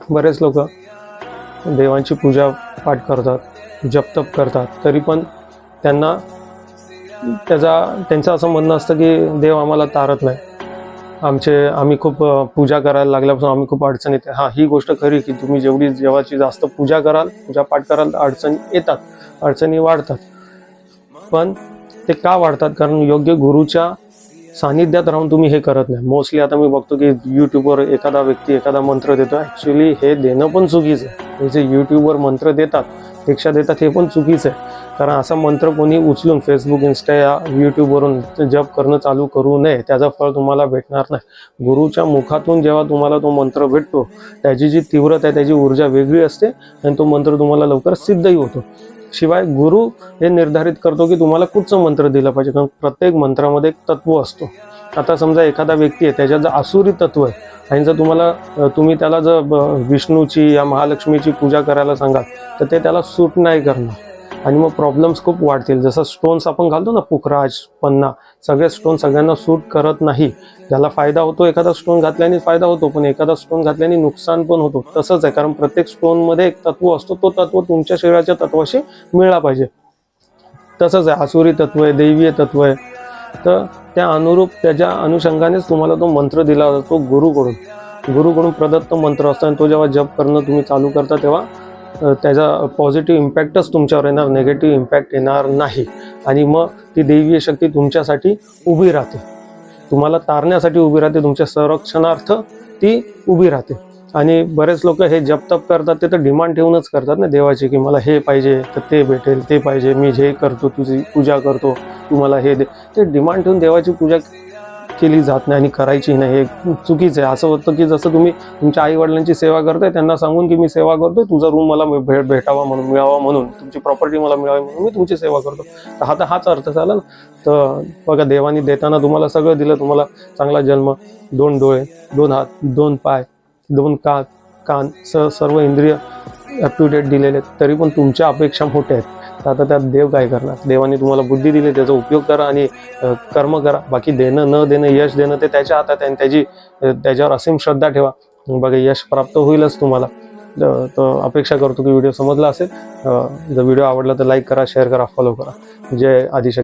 बरेच लोक देवांची पूजा पाठ करतात जपतप करतात तरी पण त्यांना त्याचा त्यांचं असं म्हणणं असतं की देव आम्हाला तारत नाही. आमचे आम्ही खूप पूजा करायला लागल्यापासून आम्ही खूप अडचण येते हां ही गोष्ट खरी की तुम्ही जेवढी देवाची जास्त पूजा कराल पूजा पाठ कराल तर अडचणी येतात अडचणी वाढतात. पण ते का वाढतात? कारण योग्य गुरुच्या सानिध्यात राहून तुम्ही हे करत नाही. मोस्टली आता मी बघतो की यूट्यूबवर एखादा व्यक्ती एखादा मंत्र देतो. ॲक्च्युली हे देणं पण चुकीचं आहे. हे जे यूट्यूबवर मंत्र देतात रिक्षा देतात हे पण चुकीचं आहे. कारण असा मंत्र कोणी उचलून फेसबुक इन्स्टा या यूट्यूबवरून जप करणं चालू करू नये त्याचा फळ तुम्हाला भेटणार नाही. गुरुच्या मुखातून जेव्हा तुम्हाला तो मंत्र भेटतो त्याची जी तीव्रता आहे त्याची ऊर्जा वेगळी असते आणि तो मंत्र तुम्हाला लवकर सिद्धही होतो. शिवाय गुरु हे निर्धारित करतो की तुम्हाला कुठचं मंत्र दिलं पाहिजे. कारण प्रत्येक मंत्रामध्ये एक तत्व असतो. आता समजा एखादा व्यक्ती आहे त्याच्यात जर आसुरी तत्व आहे आणि जर तुम्हाला तुम्ही त्याला जर विष्णूची या महालक्ष्मीची पूजा करायला सांगाल तर ते त्याला सूट नाही करणार. आणि मग प्रॉब्लेम्स खूप वाढतील. जसं स्टोन्स आपण घालतो ना पुखराज पन्ना सगळे स्टोन सगळ्यांना सूट करत नाही. ज्याला फायदा होतो एखादा स्टोन घातल्याने फायदा होतो पण एखादा स्टोन घातल्याने नुकसान पण होतो. तसंच आहे कारण प्रत्येक स्टोनमध्ये एक तत्व असतो तो तत्व तुमच्या शरीराच्या तत्वाशी मिळला पाहिजे. तसंच आहे आसुरी तत्व आहे दैवीय तत्व आहे. तर त्या अनुरूप त्याच्या अनुषंगानेच तुम्हाला तो मंत्र दिला जातो गुरुकडून. गुरुकडून प्रदत्त मंत्र असतो आणि तो जेव्हा जप करणं तुम्ही चालू करता तेव्हा त्याचा पॉझिटिव्ह इम्पॅक्टच तुमच्यावर येणार निगेटिव्ह इम्पॅक्ट येणार नाही. आणि मग ती दैवीय शक्ती तुमच्यासाठी उभी राहते. तुम्हाला तारण्यासाठी उभी राहते तुमच्या संरक्षणार्थ ती उभी राहते. आणि बरेच लोक हे जपतप करतात ते तर डिमांड ठेवूनच करतात ना देवाची की मला हे पाहिजे तर ते भेटेल ते पाहिजे मी हे करतो तुझी पूजा करतो तू मला हे दे. ते डिमांड ठेवून देवाची पूजा केली जात नाही आणि करायची नाही. हे चुकीचं आहे. असं होतं की जसं तुम्ही तुमच्या आईवडिलांची सेवा करताय त्यांना सांगून की मी सेवा करतोय तुझा रूम मला भेट भेटावा म्हणून मिळावा म्हणून तुमची प्रॉपर्टी मला मिळावी म्हणून मी तुमची सेवा करतो. तर हा तर हाच अर्थ झाला ना. तर बघा देवानी देताना तुम्हाला सगळं दिलं तुम्हाला चांगला जन्म दोन डोळे दोन हात दोन पाय दोन कात कान स सर्व इंद्रिय अप टू डेट दिलेले आहेत तरी पण तुमच्या अपेक्षा मोठ्या आहेत. तर आता त्यात देव काय करणार? देवाने तुम्हाला बुद्धी दिली त्याचा उपयोग करा आणि कर्म करा. बाकी देणं न देणं यश देणं ते त्याच्या हातात आणि त्याची त्याच्यावर असीम श्रद्धा ठेवा. बघा यश प्राप्त होईलच तुम्हाला. तर अपेक्षा करतो की व्हिडिओ समजला असेल. जर व्हिडिओ आवडला तर लाईक करा शेअर करा फॉलो करा. जय आदिशक्ती.